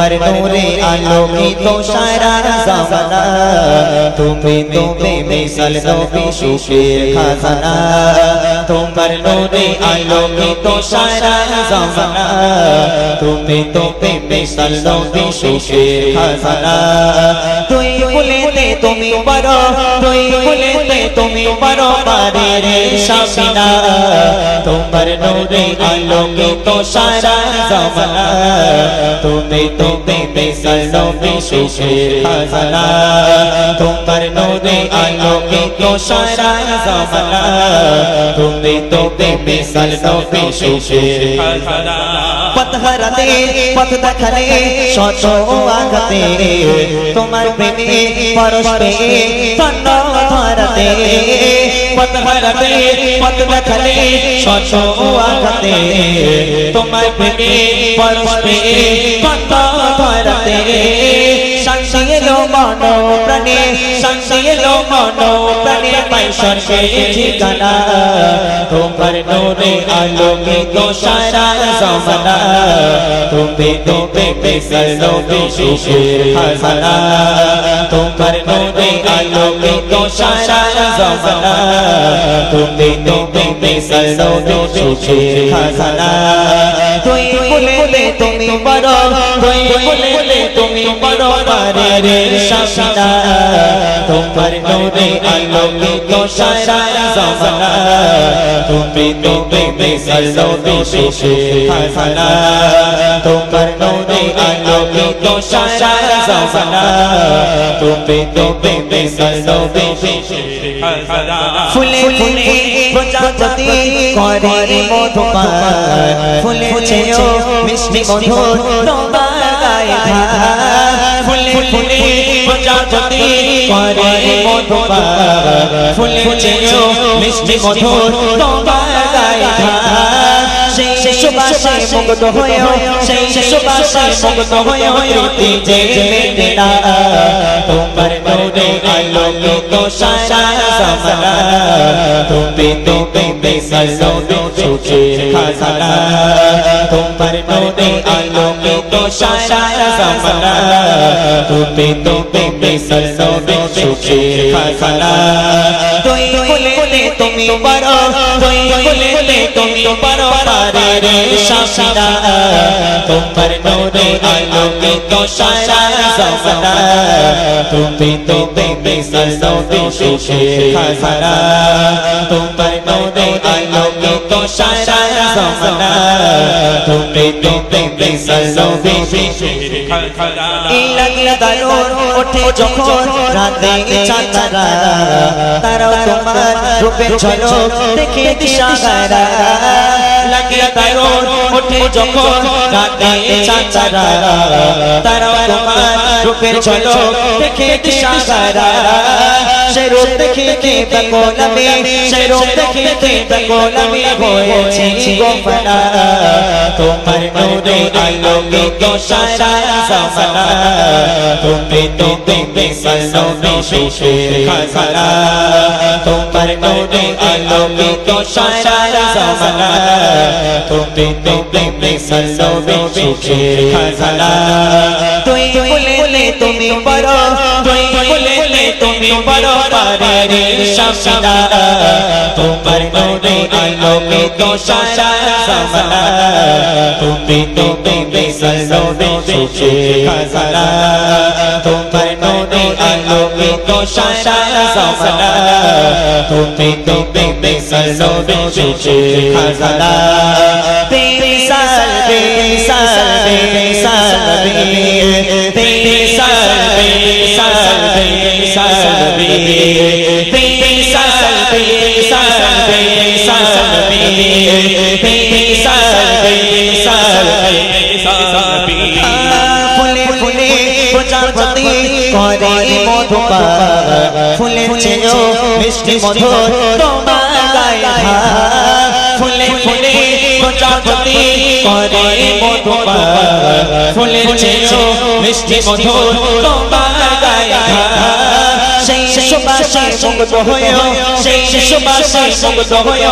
তোমার নূরে আলোকিত সারা জামানা। তুমি তো বেমিসাল নবী সুখের খাজানা। তোমার নূরে আলোকিত সারা জামানা। তুমি তো বেমিসাল নবী সুখের খাজানা। তুই বলেতে তুমি পারো তুই বলেতে তুমি পারো পারে শাসিনা তোমার নূরে আলোকিত সারা জামানা। তুমি তো তুমি সলো বিশেষের খাজানা। তোমার নদী আলোকিত সারা জামানা। তুমি তুমি সলো বিশেষের খাজানা। পথ পথ দেখালে শত আঘাতে। তোমার প্রেমে, পরশ পেয়ে তন্ন ধরাতে পথ দেখালে শত আঘাতে। তোমার প্রেমে, পরশ পেয়ে তন্ন संगलो मानो प्रणे संगलो मानो प्रणे पैसा से ठिकाना। तुम पर नोरे आलोकी तो सारा समना तुम पे तो पे पे सलो पे शिशु हसना तुम पर नोरे आलोकी तो सारा समना तुम पे तो पे पे सलो पे शिशु हसना तुम पुले पुले तुम ही बड़ो तुम ही पुले पुले ही बड़ो পারে রে শাসনা তোমার নোরে আলোকিত সারা জমানা। তুমি তো বেমিসাল নবী সুখের খাজানা। তোমার নোরে আলোকিত সারা জমানা। তুমি তো বেমিসাল নবী সুখের খাজানা। ফুলে ফুলে প্রজাপতি করে মধুপান ফুলে ছেও মিষ্টি মধুর তোমার গায়ে ফুলে ফুলে প্রজাপতি করে মধুপান ফুলে ছেও মিষ্টি মধুর তোমার গায়ে ধার সেই সুবাসে মুগ্ধ হয়ে সেই সুবাসে মুগ্ধ হয়ে রীতি যে মেটে তোমার নূরে আলোকিত সারা জামানা তুমি তো বেমিসাল নবী সুখের খাজানা। তোমার নূরে তো সারা জামানা তুমি তো তুমি সরসবে সুখের খাসানা তুই খুলে তুমি পারো তুই খুলে তুমি পারো পারে রে শাসনা তোমার নোরে আলোকে তো সারা জামানা তুমি তো জমানা তুমি তো তুমি সলবি লাগলে দারুণ ওঠে যখন রাতে চাঁদারা তারাও তোমার রূপে চলো দেখে দিশাহারা লাগে দারুণ ওঠে যখন রাতে চাঁদারা তারাও তোমার রূপে চলো দেখে দিশাহারা সেরূপ দেখিতে দেখো নামে সেরূপ দেখিতে দেখো নামে হয়েছে জীবন গোপনা তোমার নূরে আলোকিত সারা জামানা তুমি তো বেমিসাল নবী সুখের খাজানা তোমার নূরে আলোকিত সারা জামানা তুমি তো বেমিসাল নবী সুখের খাজানা তুই বলে তুমি বড় তুই তোমার পারে রে শামসিদা তোমার মনে আলোকে তো সারা সামলা তুমি তুমি বেসলো সুখে খাজারা তোমার মনে আলোকে তো সারা সামলা সাল তিন প্রজাপতি করে মধুপা ফুলে চেয়েও মিষ্টি মধুর তোমার ফুলে ফুলে প্রজাপতি করে মধুপান চেয়েও মিষ্টি মধুর তোমার গায়ে সেই সুবাসে মুগ্ধ হয়ে সেই সুবাসে মুগ্ধ হয়ে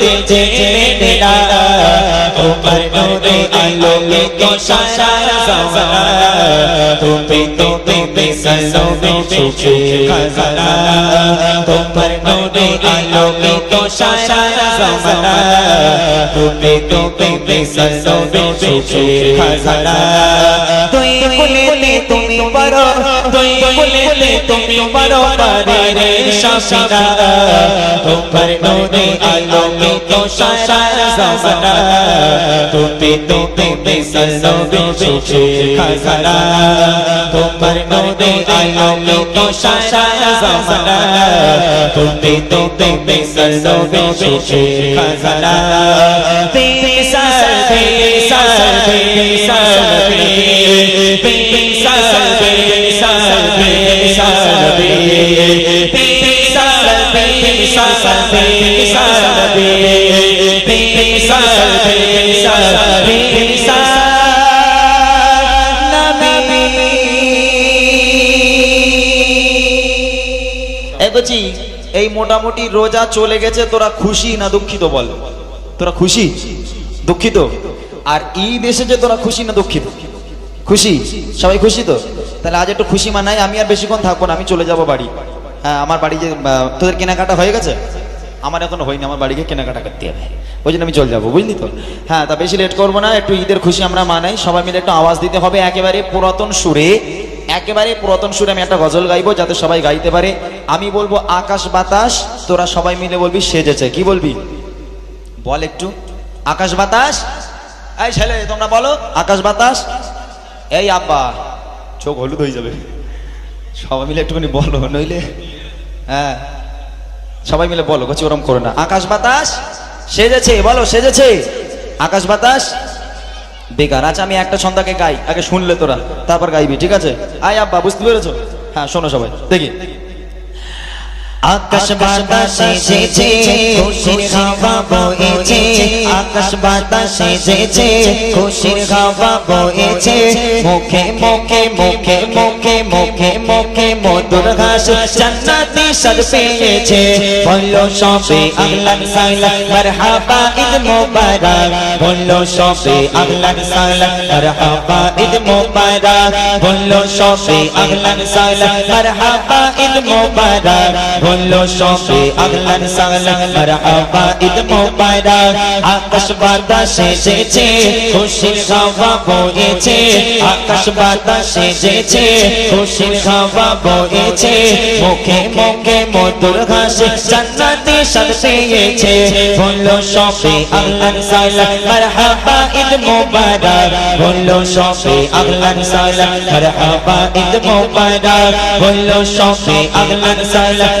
রেতে জেনে নেলা। ও মনোরে আলোকে তো সারা জামানা তুমি তুমি বেসলো সুখে খাজানা তো মনোরে আলোকে তো সারা zamana Tumi tumi misa sobi chichi khazana Tui kulete tumi paro Tui tu tumi paro Tu re shashina Tumhar nune ailo ki to shara zamana Tumi tumi misa sobi chichi khazana Tumhar nune ailo tu to tu zamana Tumi tumi misa sobi chichi খাজানা বেসাল বেসাল বেসাল বেসাল বেসাল বেসাল বেসাল বেসাল বেসাল বেসাল এই বলছি এই মোটামুটি রোজা চলে গেছে, তোরা খুশি না দুঃখিত বল? তোরা খুশি? দুঃখিত? আর ঈদ এসেছে তোরা খুশি না দুঃখিত? খুশি? সবাই খুশি তো? তাহলে আজ একটু খুশি মানাই আমি আর বেশিক্ষণ থাকব না, আমি চলে যাব বাড়ি। হ্যাঁ আমার বাড়ি যে তোদের কেনাকাটা হয়ে গেছে? আমার এখনও হয়নি, আমার বাড়িকে কেনাকাটা করতে হবে। ওই জন্য আমি চলে যাব, বুঝলি তো? হ্যাঁ তা বেশি লেট করব না, একটু ঈদের খুশি আমরা মানাই। সবাই মিলে একটু আওয়াজ দিতে হবে, একেবারে পুরাতন সুরে। একেবারে পুরাতন সুরে আমি একটা গজল গাইবো যাতে সবাই গাইতে পারে। আমি বলব, আকাশ বাতাস, তোরা সবাই মিলে বলবি সেজেছে। কি বলবি? বল একটু। আকাশ বাতাস? এই ছেলে, তোমরা বলো, আকাশ বাতাস? এই আব্বা। চোখ হলুদ হয়ে যাবে। সবাই মিলে একটুখানি বলো, নইলে হ্যাঁ। সবাই মিলে বলো, কচি ওরম করো না। আকাশ বাতাস, সেজেছে। বলো, সেজেছে। আকাশ বাতাস বেকার। আচ্ছা আমি একটা ছন্দাকে গাই, আগে শুনলে তোরা, তারপর গাইবি, ঠিক আছে? আয় আব্বা, বুঝতে পেরেছ? হ্যাঁ শোনো সবাই, দেখি। আকাশ বাতাসে সেজে খুশির হাওয়া বইছে। আকাশ বাতাসে সেজে খুশির হাওয়া বইছে। মুখে মুখে মুখে মুখে মুখে মুখে মধুর ঘাস জান্নাতি সাদ পেয়েছে। বলল, সবে আহলান সাহলান মারহাবা ঈদ মোবারক। বলল, সবে আহলান সাহলান মারহাবা ঈদ মোবারক। বলল, সবে আহলান সাহলান মারহাবা ঈদ মোবারক। বলল, সবে আহলান সাহলান মারহাবা ঈদ মোবারক। আকাশ বাতাসে সেজেছে, খুশির হাওয়া বইছে আকাশ বাতাসে সেজেছে, খুশির হাওয়া বইছে মুখে মুখে মধুর ঘাস জান্নাতি পেয়েছে। বলল, সবে আহলান সাহলান মারহাবা ঈদ মোবারক। বলল, সবে আহলান সাহলান মারহাবা ঈদ মোবারক। বলল, সবে আহলান সাহলান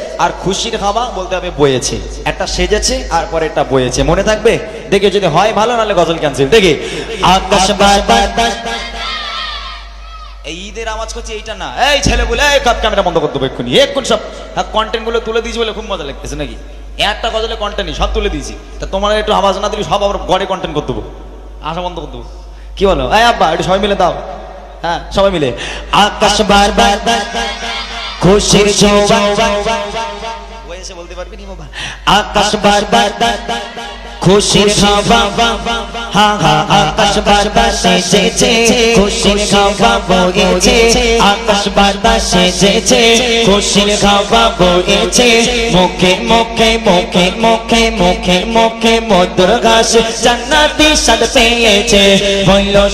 আর খুশির হাওয়া বলতে হবে বয়েছে একটা সেজেছে, আর পরে একটা বয়েছে মনে থাকবে? দেখে যদি হয় ভালো, নাহলে গজল ক্যান্সেল দেখি। আকাশ ঈদের আওয়াজ করছে, এইটা না। এই ছেলেগুলো, এই কাপ ক্যামেরা বন্ধ এক্ষুনি। এক্ষুনি সব কন্টেন্টগুলো তুলে দিয়েছি বলে খুব মজা লাগতেছে নাকি? একটা গজলে সব তুলে দিয়েছি। তা তোমার একটু আওয়াজ না দিলে সব আবার কন্টেন্ট দেবো। আসা বন্ধ করতে দেবো। কি বলো? এই আব্বা, একটু সবাই মিলে দাও। হ্যাঁ সবাই মিলে। আকাশ খুশির এসে বলতে পারবেন ইমাম আকাশ বার বার বার বার খুশির খাওয়া হা হা আকাশ বারবার সেজেছে খুশির খাওয়া বইছে। আকাশ বারবার সেজেছে খুশির খাওয়া বইছে। মুখে মুখে মুখে মুখে মুখে মুখে মধুর ঘাস জান্নাতি স্বাদ পেয়েছে।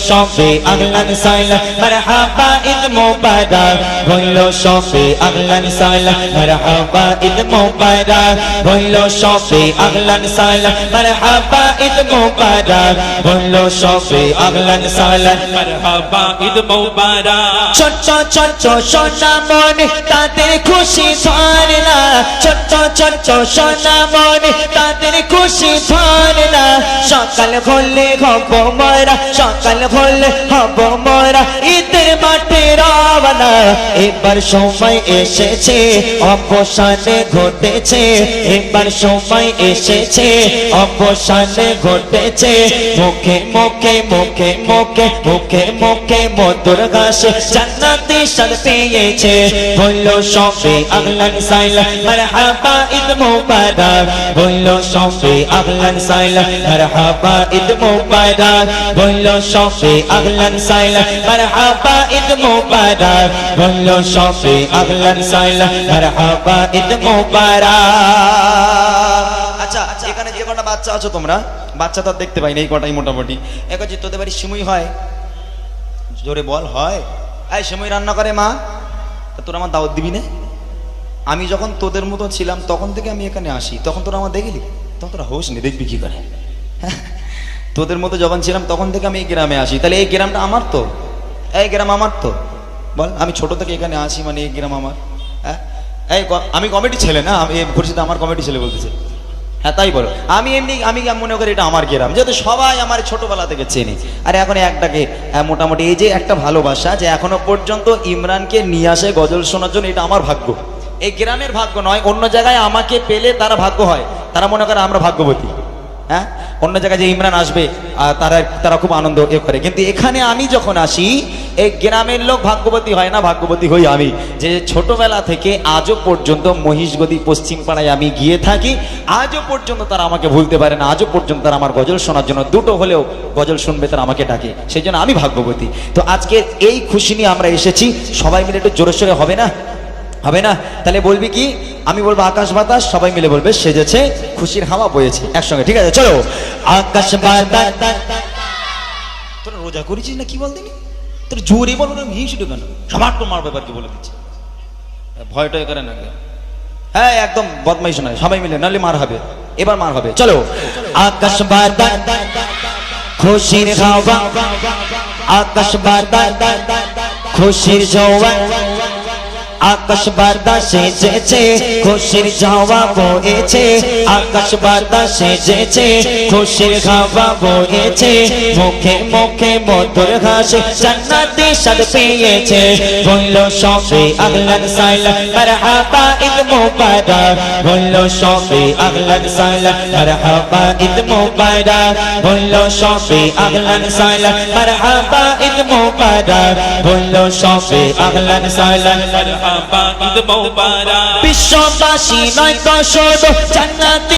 সবে আগলান সাইলা। মারহাবা ঈদ মোবারক। বলল সবে আগলান সাইলা। মারহাবা ঈদ মোবারক। বলল সবে আগলান সাইলা। মারহাবা সবে আগলান মারহাবা ঈদ মোবারক ছোট্ট ছোট্ট সোনা মনে তাদের খুশি ধরে না ছোট্ট ছোট্ট সোনা মনে তাদের খুশি ধরে না সকাল হলে হব মরা সকাল হলে হব মরা ঈদের মাঠে রওনা এবার সময় এসেছে অবসানে ঘটেছে এবার সময় এসেছে অবসানে ঘটেছে। মুখে মুখে মুখে মুখে মুখে মুখে মধুর ঘাস জান্নাতি স্বাদ পেয়েছে। বলল সবে আগলান সাইলা, মারহাবা ঈদ মুবারক। বলল সবে আগলান সাইলা, মারহাবা ঈদ মুবারক। বলল সবে আগলান সাইলা, মারহাবা ঈদ মুবারক। বলল সবে আগলান সাইলা, মারহাবা ঈদ মুবারক। আচ্ছা এখানে যে কটা বাচ্চা আছো তোমরা? বাচ্চা তো দেখতে পাই না এই কটাই মোটামুটি। এক হচ্ছে তোদের বাড়ি সিমুই হয়, জোরে বল, হয়? এই সিমুই রান্না করে মা। তোরা আমার দাওয়াত দিবি না? আমি যখন তোদের মতো ছিলাম, তখন থেকে আমি এখানে আসি। তখন তোরা আমার দেখলি? তখন তোরা হোস নি, দেখবি কি করে? হ্যাঁ? তোদের মতো যখন ছিলাম, তখন থেকে আমি এই গ্রামে আসি। তাহলে এই গ্রামটা আমার তো? এই গ্রাম আমার তো? বল, আমি ছোট থেকে এখানে আসি মানে এই গ্রাম আমার। হ্যাঁ? এই আমি কমিটি ছেলে না, আমি খুরশিদ আমার কমিটি ছেলে বলতেছে। হ্যাঁ তাই বলো। আমি এমনি আমি মনে করি এটা আমার গ্রাম যেহেতু সবাই আমার ছোটবেলা থেকে চেনে। আর এখন একটাকে আহ, মোটামুটি এই যে একটা ভালোবাসা যে এখনও পর্যন্ত ইমরানকে নিয়ে আসে গজল শোনার জন্য এটা আমার ভাগ্য। এই গ্রামের ভাগ্য নয় অন্য জায়গায় আমাকে পেলে তারা ভাগ্য হয়। তারা মনে করে আমরা ভাগ্যবতী। হ্যাঁ? অন্য জায়গায় যে ইমরান আসবে তারা তারা খুব আনন্দ এ করে। কিন্তু এখানে আমি যখন আসি, এই গ্রামের লোক ভাগ্যবতী হয় না, ভাগ্যবতী হই আমি। যে ছোটবেলা থেকে আজও পর্যন্ত মহিষগদি পশ্চিম পাড়ায় আমি গিয়ে থাকি। আজও পর্যন্ত তারা আমাকে ভুলতে পারে না। আজও পর্যন্ত তারা আমার গজল শোনার জন্য দুটো হলেও গজল শুনবে, তারা আমাকে ডাকে। সেই জন্য আমি ভাগ্যবতী। তো আজকে এই খুশি নিয়ে আমরা এসেছি। সবাই মিলে একটু জোরে সোরে হবে না? হবে না? তাহলে বলবি কি? আমি বলব আকাশ বাতাস সবাই মিলে বলবে সেজেছে খুশির হাওয়া বয়েছে একসঙ্গে। ঠিক আছে চলো। আকাশ বাতাস। তোরা রোজা করেছিস না কি বল দেখি তোর জোরে বল হিংসুটে কেন? সবার তো মার ব্যাপারকে বলে দিচ্ছে। ভয় টয় করে না হ্যাঁ একদম বদমাইশ নয় সবাই মিলে নাহলে মার হবে। এবার মার হবে চলো। আকাশ বাতাস খুশির হাওয়া। আকাশ বাতাস খুশির জওয়া আকাশ বাতাসে যেছে খুশির জাওয়া বয়েছে আকাশ বাতাসে যেছে খুশির খাওয়া বয়েছে মুখে মুখে মধুর হাসি জান্নাতি স্বাদ পেয়েছে। বলল, সবে আগলান সাইলা, মারহাবা ঈদ মুবারক। বলল, সবে আগলান সাইলা, মারহাবা ঈদ মুবারক। বলল, সবে আগলান সাইলা, মারহাবা ঈদ মুবারক। বলল, সবে আগলান সাইলা, মারহাবা ঈদ মোবারক। বিশ্ববাসী নয় তো শুধু জান্নাতি